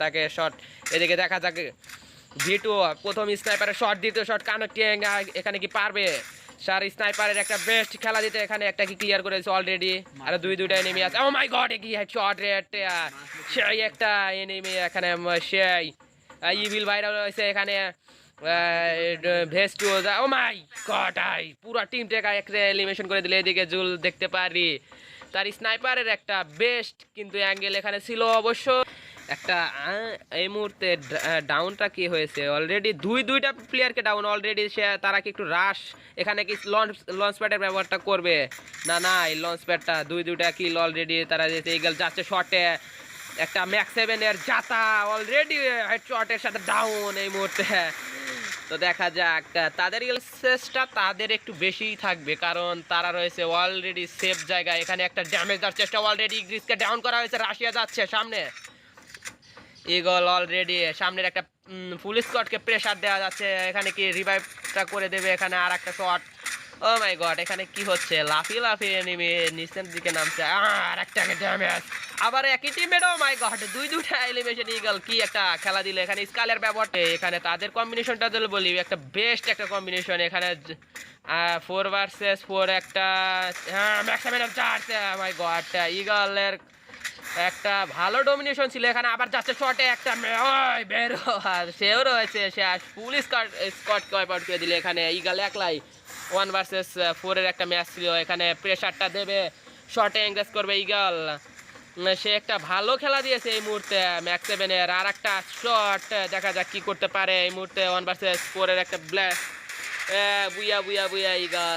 তাকে শট এদিকে দেখা যাক ভিটু প্রথম স্নাইপারের শট দ্বিতীয় শট কানেক্টিং এখানে কি পারবে? সার স্নাইপারের একটা বেস্ট খেলা দিতে এখানে, একটা কি ক্লিয়ার করেছে অলরেডি আর দুই, দুইটা এনিমি আছে। ও মাই গড কি শট রেট সেই একটা এনিমি এখানে সেই ইভিল বাইরে রয়েছে এখানে। ভেস্টু ও মাই গড আই, পুরো টিমটাকে একটা এলিমিনেশন করে দিলে এদিকে জুল দেখতে পারি। তার স্নাইপারের একটা বেস্ট কিন্তু অ্যাঙ্গেল এখানে ছিল অবশ্য। একটা এই মুহূর্তে ডাউনটা কি হয়েছে? অলরেডি দুই, দুইটা প্লেয়ারকে ডাউন অলরেডি সে, তারা কি একটু রাশ এখানে কি লঞ্চ লঞ্চ প্যাডের ব্যবহারটা করবে? না না, এই লঞ্চ প্যাডটা দুই, দুইটা কিল অলরেডি তারা যেতে এইগুলো যাচ্ছে শটে একটা ম্যাক্স সেভেনের জাতা অলরেডি হেড শটের সাথে ডাউন এই মুহূর্তে। তো দেখা যাক তাদের চেষ্টা তাদের একটু বেশিই থাকবে, কারণ তারা রয়েছে অলরেডি সেফ জায়গায়। এখানে একটা ড্যামেজ দেওয়ার চেষ্টা অলরেডি গ্রিসকে ডাউন করা হয়েছে রাশিয়া যাচ্ছে সামনে। ইগল অলরেডি সামনের একটা ফুল স্কটকে প্রেসার দেওয়া যাচ্ছে, এখানে কি রিভাইভটা করে দেবে, এখানে আর একটা শট ও মাই গড এখানে কি হচ্ছে? লাফি লাফি এনিমি নিচের দিকে নামছে, আর একটা ড্যামেজ আবার একই টিমের ও মাই গড দুই দুটা এলিমিনেশন ইগল কি একটা খেলা দিল, এখানে স্কালের ব্যবহারটা এখানে তাদের কম্বিনেশনটা দিল বলি, একটা বেস্ট একটা কম্বিনেশন এখানে ফোর ভার্সেস ফোর একটা ম্যাক্সিমাম চার্জ মাই গড ইগলের একটা ভালো ডমিনেশন ছিল, এখানে আবার যাচ্ছে শটে একটা বেরো আর সেও রয়েছে, সে ফুল স্কট স্কট করে দিলে এখানে। ইগাল একলাই ওয়ান ভার্সেস ফোরের একটা ম্যাচ ছিল। এখানে প্রেশারটা দেবে শটে এঙ্গেজ করবে ইগাল সে একটা ভালো খেলা দিয়েছে এই মুহূর্তে ম্যাক্স সেভেনের আর একটা শট দেখা যাক কি করতে পারে এই মুহূর্তে ওয়ান ভার্সেস ফোরের একটা ব্ল্যাক বুইয়া বুয়া বুয়া ইগাল